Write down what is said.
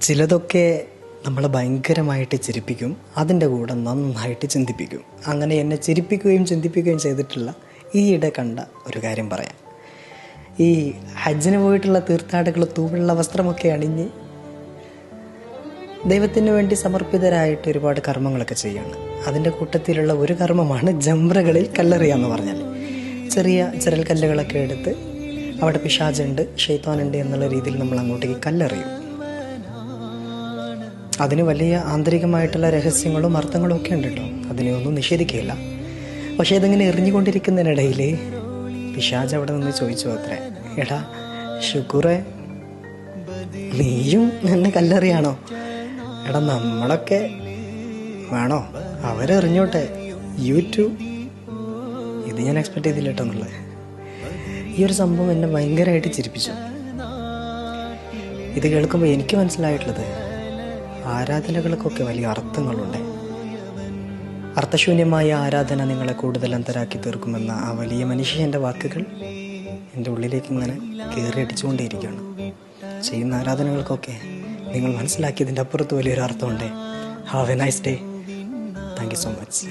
ചിലതൊക്കെ നമ്മളെ ഭയങ്കരമായിട്ട് ചിരിപ്പിക്കും അതിന്റെ കൂടെ നന്നായിട്ട് ചിന്തിപ്പിക്കും. അങ്ങനെ എന്നെ ചിരിപ്പിക്കുകയും ചിന്തിപ്പിക്കുകയും ചെയ്തിട്ടുള്ള ഈയിടെ കണ്ട ഒരു കാര്യം പറയാം. ഈ ഹജ്ജിന് പോയിട്ടുള്ള തീർത്ഥാടകൾ തൂവുള്ള വസ്ത്രമൊക്കെ അണിഞ്ഞ് ദൈവത്തിന് വേണ്ടി സമർപ്പിതരായിട്ട് ഒരുപാട് കർമ്മങ്ങളൊക്കെ ചെയ്യുകയാണ്. അതിന്റെ കൂട്ടത്തിലുള്ള ഒരു കർമ്മമാണ് ജംറകളിൽ കല്ലെറിയുക എന്ന് പറഞ്ഞാൽ. ചെറിയ ചിരൽ കല്ലുകളൊക്കെ എടുത്ത് അവിടെ പിശാചുണ്ട് ഷെയ്ത്താനുണ്ട് എന്നുള്ള രീതിയിൽ നമ്മൾ അങ്ങോട്ടേക്ക് കല്ലെറിയും. അതിന് വലിയ ആന്തരികമായിട്ടുള്ള രഹസ്യങ്ങളും അർത്ഥങ്ങളും ഒക്കെ ഉണ്ട് കേട്ടോ. അതിനെ ഒന്നും നിഷേധിക്കുകയില്ല. പക്ഷേ ഇതിങ്ങനെ എറിഞ്ഞുകൊണ്ടിരിക്കുന്നതിനിടയിൽ പിശാജ് അവിടെ നിന്ന് ചോദിച്ചു അത്രേ. എടാ ഷുക്കൂറെ നീയും എന്നെ കല്ലെറിയാണോ? എടാ നമ്മളൊക്കെ വേണോ? അവരെറിഞ്ഞോട്ടെ. യൂട്യൂബ് ഇത് ഞാൻ എക്സ്പെക്ട് ചെയ്തില്ല കേട്ടോ എന്നുള്ളത്. ഈ ഒരു സംഭവം എന്നെ ഭയങ്കരമായിട്ട് ചിരിപ്പിച്ചു. ഇത് കേൾക്കുമ്പോൾ എനിക്ക് മനസ്സിലായിട്ടുള്ളത് ആരാധനകൾക്കൊക്കെ വലിയ അർത്ഥങ്ങളുണ്ട്. അർത്ഥശൂന്യമായ ആരാധന നിങ്ങളെ കൂടുതൽ അന്തരാക്കി തീർക്കുമെന്ന ആ വലിയ മനുഷ്യന്റെ വാക്കുകൾ എന്റെ ഉള്ളിലേക്ക് ഇങ്ങനെ കയറിയടിച്ചുകൊണ്ടേയിരിക്കുകയാണ് ചെയ്യുന്ന ആരാധനകൾക്കൊക്കെ നിങ്ങൾ മനസ്സിലാക്കിയതിന്റെ അപ്പുറത്ത് വലിയൊരു അർത്ഥമുണ്ട്. Have a nice day thank you so much